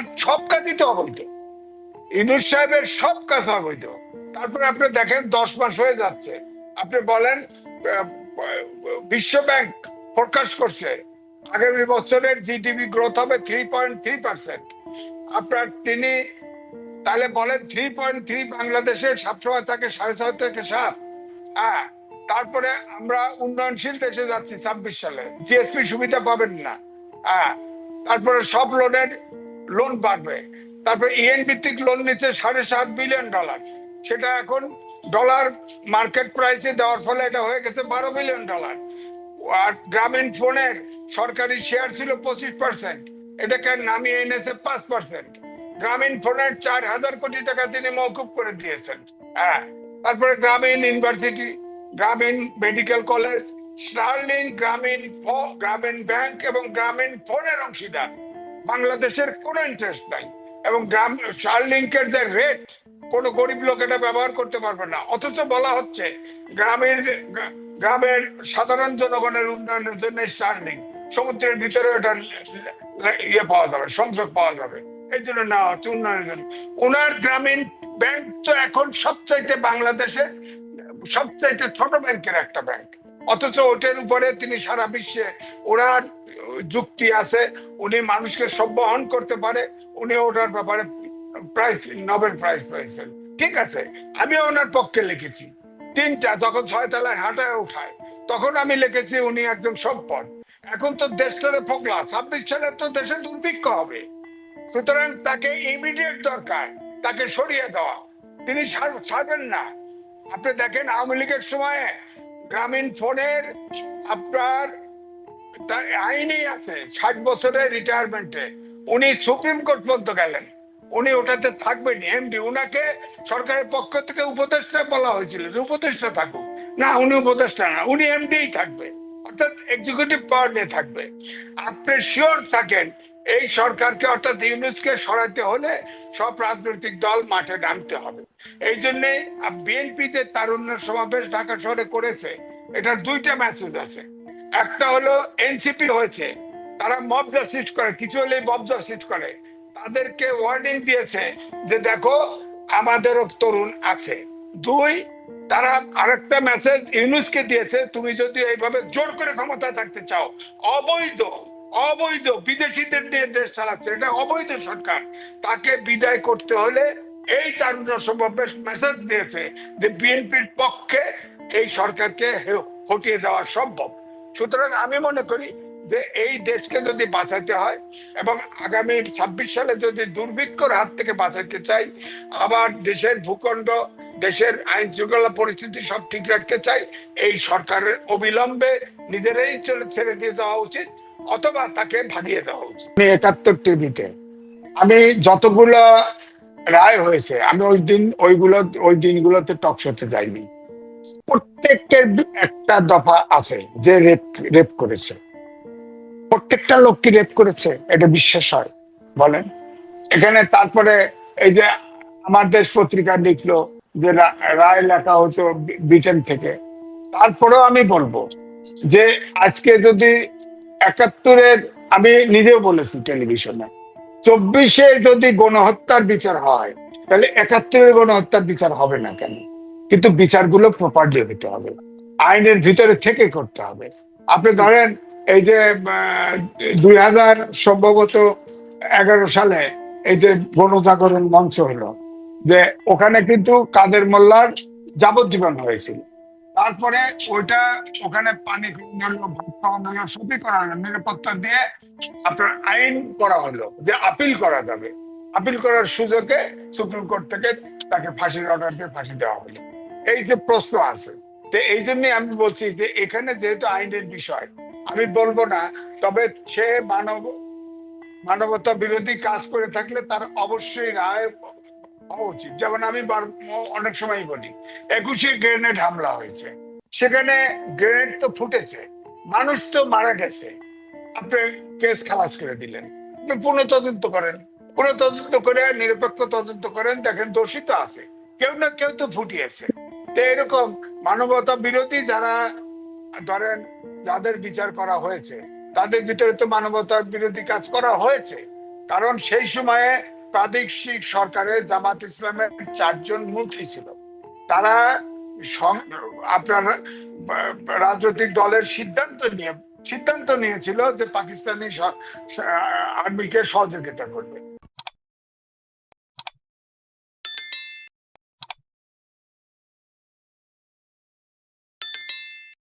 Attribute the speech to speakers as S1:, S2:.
S1: তার সব কাজই তো অবৈধ ইনুস সাহেবের সব কাজ অবৈধ তারপরে আপনি দেখেন দশ মাস হয়ে যাচ্ছে। আপনি বলেন বিশ্ব ব্যাংক প্রকাশ করছে, আগামী বছরের জিডিপি গ্রোথ হবে থ্রি পয়েন্ট থ্রি পার্সেন্ট আপনার তিনি তাহলে বলেন থ্রি পয়েন্ট থ্রি বাংলাদেশের সবসময় থাকে সাড়ে ছয় থেকে সাত। হ্যাঁ তারপরে আমরা উন্নয়নশীল দেশে যাচ্ছি ছাব্বিশ সালে। জিএসপি সুবিধা পাবেন না। হ্যাঁ তারপরে সব লোনের লোন বাড়বে। তারপরে ইএন ভিত্তিক লোন নিচ্ছে সাড়ে সাত বিলিয়ন ডলার সেটা এখন ডলার মার্কেট প্রাইসে দেওয়ার ফলে এটা হয়ে গেছে বারো বিলিয়ন ডলার আর গ্রামীণ ফোনের সরকারি শেয়ার ছিল পঁচিশ পার্সেন্ট এটাকে নামিয়ে এনেছে পাঁচ পার্সেন্ট গ্রামীণ ফোনের চার হাজার কোটি টাকা তিনি মৌকুব করে দিয়েছেন। হ্যাঁ তারপরে গ্রামীণ ইউনিভার্সিটি, গ্রামীণ মেডিকেল কলেজ, স্টার্লিং গ্রামীণ গ্রামীণ ব্যাংক এবং গ্রামীণ ফোনের অংশীদার। বাংলাদেশের কোনো ইন্টারেস্ট নাই। এবং গ্রাম স্টারলিংকের যে রেট কোনো গরিব লোক এটা ব্যবহার করতে পারবে না। অথচ বলা হচ্ছে, গ্রামের গ্রামের সাধারণ জনগণের উন্নয়নের জন্য স্টার্লিং সমুদ্রের ভিতরে ওটা ইয়ে পাওয়া যাবে, সংযোগ পাওয়া যাবে। এই জন্য না হচ্ছে উন্নয়নের জন্য। ওনার গ্রামীণ ব্যাংক তো এখন সবচাইতে বাংলাদেশে, সবচাইতে ছোট ব্যাংকের একটা ব্যাংক। অথচ ওটার উপরে তিনি সারা বিশ্বে, ওনার যুক্তি আছে, উনি মানুষকে সম্বহন করতে পারে, উনি ওটার ব্যাপারে প্রাইজ নোবেল প্রাইজ পেয়েছেন। ঠিক আছে, আমি ওনার পক্ষে লিখেছি। তিনটা, যখন ছয় তলায় হাঁটায় উঠায়, তখন আমি লিখেছি উনি একজন সম্পদ। এখন তো দেশটারে ফোকলা, ছাব্বিশ সালে তো দেশে দুর্ভিক্ষ হবে। সুতরাং তাকে ইমিডিয়েট দরকার, তাকে সরিয়ে দেওয়া। তিনি ছাড়- ছাড়বেন না। আপনি দেখেন আওয়ামী লীগের সময়ে গ্রামীণ ফোনের আপনার তা- আইনই আছে, ষাট বছরের রিটায়ারমেন্টে উনি সুপ্রিম কোর্ট পর্যন্ত গেলেন। উনি ওটাতে থাকবেন। এমডি উনাকে সরকারের পক্ষ থেকে উপদেষ্টা বলা হয়েছিল যে উপদেষ্টা থাকুক। না, উনি উপদেষ্টা না, উনি এমডিই থাকবে। অর্থাৎ এক্সিকিউটিভ পাওয়ার নিয়ে থাকবে। আপনি শিওর থাকেন, এই সরকারকে, অর্থাৎ ইউনুসকে সরাতে হলে সব রাজনৈতিক দল মাঠে নামতে হবে। এই জন্য বিএনপি যে তারুণ্য সমাবেশ ঢাকা শহরে করেছে। এটার দুইটা মেসেজ আছে। একটা হলো এনসিপি হয়েছে, তারা মব জাস্টিস করে, কিছু হলে মব জাস্টিস করে। তাদেরকে ওয়ার্নিং দিয়েছে যে দেখো, আমাদেরও তরুণ আছে। দুই, তারা আরেকটা মেসেজ ইউনুসকে দিয়েছে, তুমি যদি এইভাবে জোর করে ক্ষমতায় থাকতে চাও, অবৈধ অবৈধ বিদেশিদের নিয়ে দেশ চালাচ্ছে, এটা অবৈধ সরকার, তাকে বিদায় করতে হলে এই তারুণ্য সমাবেশ মেসেজ দিয়েছে যে বিএনপির পক্ষে এই সরকারকে হটিয়ে দেওয়া সম্ভব। সুতরাং আমি মনে করি যে এই দেশকে যদি বাঁচাতে হয় এবং আগামী ছাব্বিশ সালে যদি দুর্ভিক্ষর হাত থেকে বাঁচাতে চাই, আবার দেশের ভূখণ্ড, দেশের আইন শৃঙ্খলা পরিস্থিতি সব ঠিক রাখতে চাই, এই সরকারের অবিলম্বে নিজেরাই ছেড়ে দিয়ে যাওয়া উচিত অথবা তাকে ভাগিয়ে দেওয়া উচিত। আমি একাত্তর টিভিতে, আমি যতগুলো রায় হয়েছে, আমি ওই দিন, ওইগুলো, ওই দিনগুলোতে টক শোতে যাইনি। প্রত্যেকের একটা দফা আছে যে রেপ রেপ করেছে। প্রত্যেকটা লোক কি রেপ করেছে? এটা বিশ্বাস হয়। বলেন। এখানে তারপরে এই যে আমার দেশ পত্রিকা লিখলো যে রায় লেখা হতো ব্রিটেন থেকে। তারপরেও আমি বলব যে আজকে যদি একাত্তরের, আমি নিজেও বলেছি টেলিভিশনে, চব্বিশে যদি গণহত্যার বিচার হয়, তাহলে একাত্তরের গণহত্যার বিচার হবে না কেন? কিন্তু বিচারগুলো প্রপারলি হতে হবে। আইনের ভিতরে থেকে করতে হবে। আপনি ধরেন এই যে দুই হাজার সম্ভবত এগারো সালে এই যে গণজাগরণ মঞ্চ হলো, যে ওখানে কিন্তু কাদের মোল্লার যাবজ্জীবন হয়েছিল। তারপরে ওইটা ওখানে পানি খাওয়ানো সবই করা হলো। নিরাপত্তা দিয়ে আপনার আইন করা হলো যে আপিল করা যাবে। আপিল করার সুযোগে সুপ্রিম কোর্ট থেকে তাকে ফাঁসির অর্ডার দিয়ে ফাঁসি দেওয়া হলো। এই যে প্রশ্ন আছে, তো এই জন্য আমি বলছি যে এখানে যেহেতু আইনের বিষয়, আমি বলব না, তবে সে মানব, মানবতা বিরোধী কাজ করে থাকলে তার অবশ্যই রায় উচিত। যেমন আমি অনেক সময় বলি, একুশে গ্রেনেড হামলা হয়েছে। সেখানে গ্রেনেড তো ফুটেছে, মানুষ তো মারা গেছে। আপনি কেস খালাস করে দিলেন, আপনি পুনঃ তদন্ত করেন, পুনঃ তদন্ত করে নিরপেক্ষ তদন্ত করেন, দেখেন দোষী তো আছে, কেউ না কেউ তো ফুটিয়েছে। তো এরকম মানবতা বিরোধী যারা, ধরেন, যাদের বিচার করা হয়েছে, তাদের ভিতরে তো মানবতার বিরোধী কাজ করা হয়েছে। কারণ সেই সময়ে প্রাদেশিক সরকারে জামাত ইসলামের চারজন মন্ত্রী ছিল। তারা আপনার, রাজনৈতিক দলের সিদ্ধান্ত নিয়ে, সিদ্ধান্ত নিয়েছিল যে পাকিস্তানি আর্মিকে সহযোগিতা করবে।